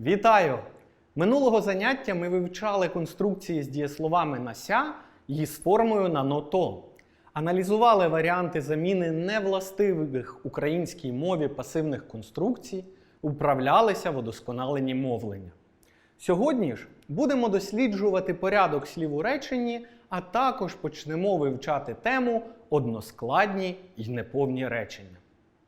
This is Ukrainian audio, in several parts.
Вітаю! Минулого заняття ми вивчали конструкції з дієсловами на ся і з формою на ното. Аналізували варіанти заміни невластивих українській мові пасивних конструкцій, управлялися в удосконаленні мовлення. Сьогодні ж будемо досліджувати порядок слів у реченні, а також почнемо вивчати тему односкладні й неповні речення.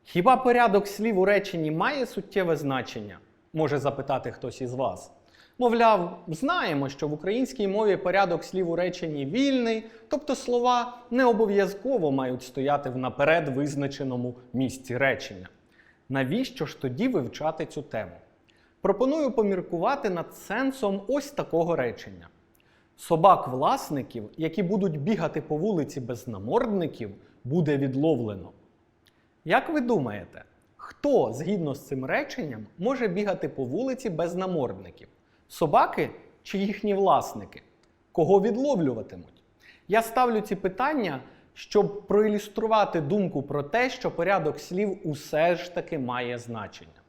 Хіба порядок слів у реченні має суттєве значення? Може запитати хтось із вас. Мовляв, знаємо, що в українській мові порядок слів у реченні вільний, тобто слова не обов'язково мають стояти в наперед визначеному місці речення. Навіщо ж тоді вивчати цю тему? Пропоную поміркувати над сенсом ось такого речення. Собак власників, які будуть бігати по вулиці без намордників, буде відловлено. Як ви думаєте, хто згідно з цим реченням може бігати по вулиці без намордників? Собаки чи їхні власники? Кого відловлюватимуть? Я ставлю ці питання, щоб проілюструвати думку про те, що порядок слів усе ж таки має значення.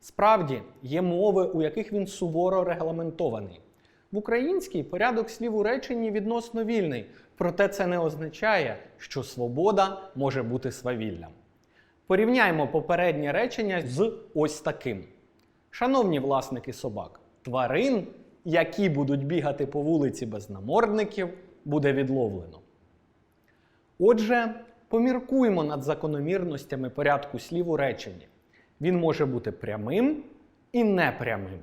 Справді, є мови, у яких він суворо регламентований. В українській порядок слів у реченні відносно вільний, проте це не означає, що свобода може бути свавіллям. Порівняймо попереднє речення з ось таким. Шановні власники собак, тварин, які будуть бігати по вулиці без намордників, буде відловлено. Отже, поміркуємо над закономірностями порядку слів у реченні. Він може бути прямим і непрямим.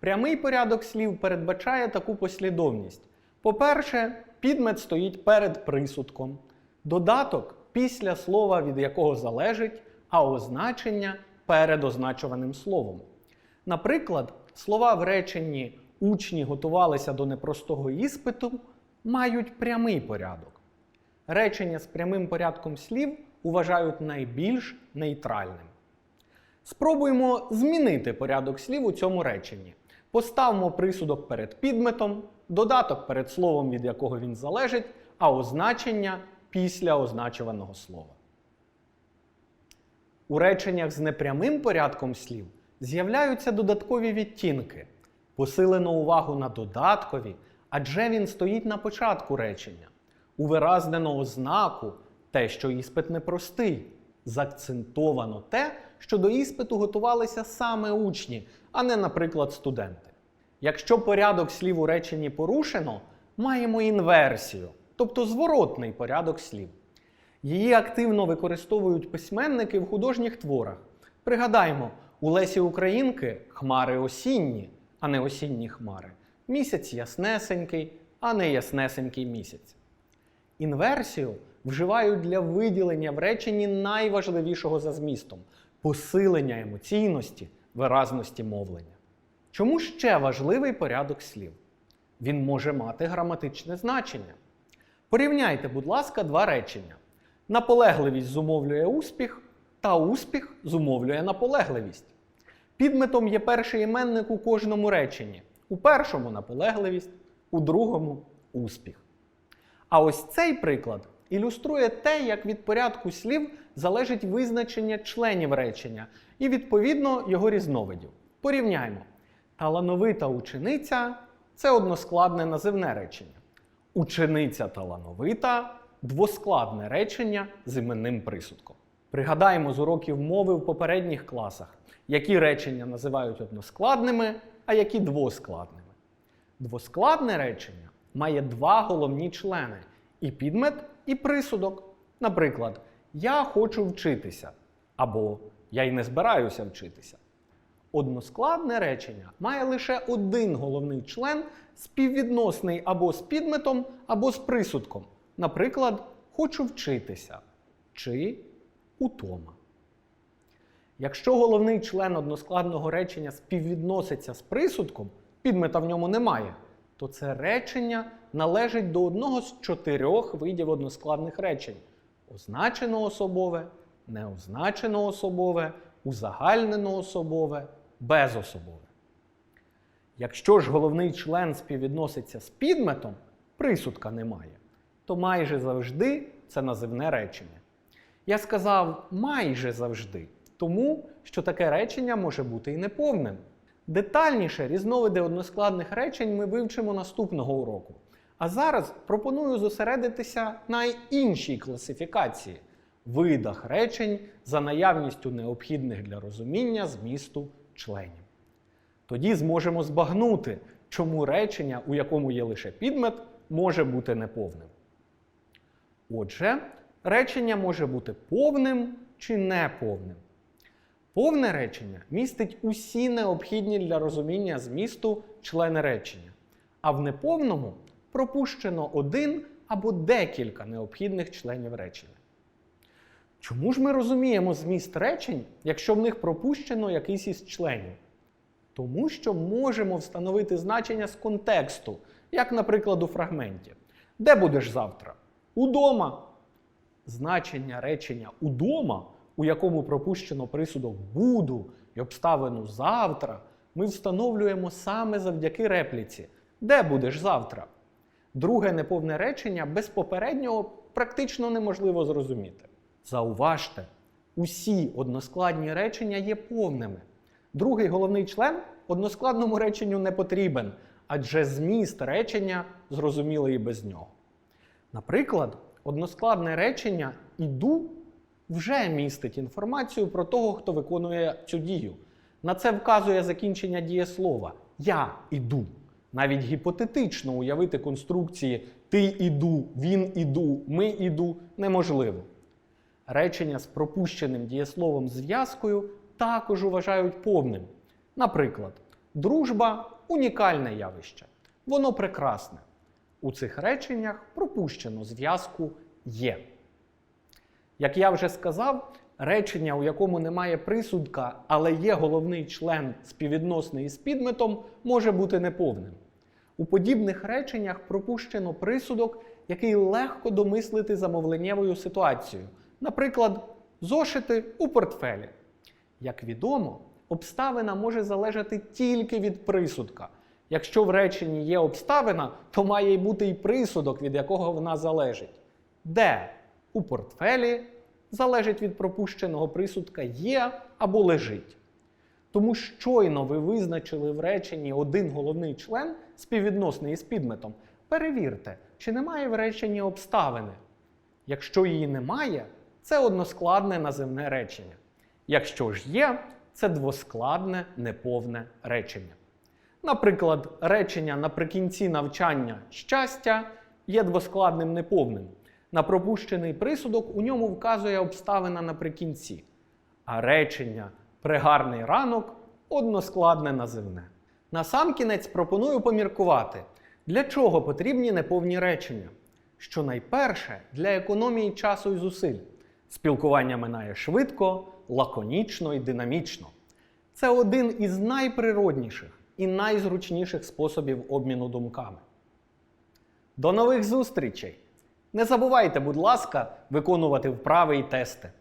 Прямий порядок слів передбачає таку послідовність. По-перше, підмет стоїть перед присудком, додаток після слова, від якого залежить, а означення перед означуваним словом. Наприклад, слова в реченні учні готувалися до непростого іспиту мають прямий порядок. Речення з прямим порядком слів вважають найбільш нейтральним. Спробуємо змінити порядок слів у цьому реченні. Поставимо присудок перед підметом, додаток перед словом, від якого він залежить, а означення після означуваного слова. У реченнях з непрямим порядком слів з'являються додаткові відтінки. Посилено увагу на додаткові, адже він стоїть на початку речення. Увиразнено ознаку те, що іспит непростий. Закцентовано те, що до іспиту готувалися саме учні, а не, наприклад, студенти. Якщо порядок слів у реченні порушено, маємо інверсію, тобто зворотний порядок слів. Її активно використовують письменники в художніх творах. Пригадаймо, у Лесі Українки хмари осінні, а не осінні хмари. Місяць яснесенький, а не яснесенький місяць. Інверсію вживають для виділення в реченні найважливішого за змістом посилення емоційності, виразності мовлення. Чому ще важливий порядок слів? Він може мати граматичне значення. Порівняйте, будь ласка, два речення. Наполегливість зумовлює успіх, та успіх зумовлює наполегливість. Підметом є перший іменник у кожному реченні. У першому наполегливість, у другому успіх. А ось цей приклад ілюструє те, як від порядку слів залежить визначення членів речення і, відповідно, його різновидів. Порівняймо. Талановита учениця це односкладне називне речення. Учениця талановита двоскладне речення з іменним присудком. Пригадаємо з уроків мови в попередніх класах, які речення називають односкладними, а які двоскладними. Двоскладне речення має два головні члени і підмет, і присудок. Наприклад, я хочу вчитися або я й не збираюся вчитися. Односкладне речення має лише один головний член, співвідносний або з підметом, або з присудком. Наприклад, хочу вчитися чи утома. Якщо головний член односкладного речення співвідноситься з присудком, підмета в ньому немає, то це речення належить до одного з чотирьох видів односкладних речень: означено особове, неозначено особове, узагальнено особове, безособове. Якщо ж головний член співвідноситься з підметом, присудка немає, то майже завжди це називне речення. Я сказав майже завжди, тому що таке речення може бути і неповним. Детальніше різновиди односкладних речень ми вивчимо наступного уроку. А зараз пропоную зосередитися на іншій класифікації видах речень за наявністю необхідних для розуміння змісту членів. Тоді зможемо збагнути, чому речення, у якому є лише підмет, може бути неповним. Отже, речення може бути повним чи неповним. Повне речення містить усі необхідні для розуміння змісту члени речення, а в неповному пропущено один або декілька необхідних членів речення. Чому ж ми розуміємо зміст речень, якщо в них пропущено якийсь із членів? Тому що можемо встановити значення з контексту, як, наприклад, у фрагменті. Де будеш завтра? Удома. Значення речення удома, у якому пропущено присудок буду і обставину завтра, ми встановлюємо саме завдяки репліці. Де будеш завтра? Друге неповне речення без попереднього практично неможливо зрозуміти. Зауважте, усі односкладні речення є повними. Другий головний член односкладному реченню не потрібен, адже зміст речення зрозумілий і без нього. Наприклад, односкладне речення іду вже містить інформацію про того, хто виконує цю дію. На це вказує закінчення дієслова Я іду. Навіть гіпотетично уявити конструкції ти іду, він іду, ми іду неможливо. Речення з пропущеним дієсловом зв'язкою також вважають повним. Наприклад, дружба унікальне явище. Воно прекрасне. У цих реченнях пропущено зв'язку є. Як я вже сказав, речення, у якому немає присудка, але є головний член співвідносний із підметом, може бути неповним. У подібних реченнях пропущено присудок, який легко домислити за мовленнєвою ситуацією. Наприклад, зошити у портфелі. Як відомо, обставина може залежати тільки від присудка. Якщо в реченні є обставина, то має й бути і присудок, від якого вона залежить. Де у портфелі залежить від пропущеного присудка є або лежить. Тому щойно ви визначили в реченні один головний член, співвідносний із підметом, перевірте, чи немає в реченні обставини. Якщо її немає, це односкладне називне речення. Якщо ж є, це двоскладне неповне речення. Наприклад, речення наприкінці навчання щастя є двоскладним неповним. На пропущений присудок у ньому вказує обставина наприкінці, а речення пригарний ранок односкладне називне. Насамкінець пропоную поміркувати, для чого потрібні неповні речення. Що найперше для економії часу і зусиль. Спілкування минає швидко, лаконічно і динамічно. Це один із найприродніших і найзручніших способів обміну думками. До нових зустрічей! Не забувайте, будь ласка, виконувати вправи і тести.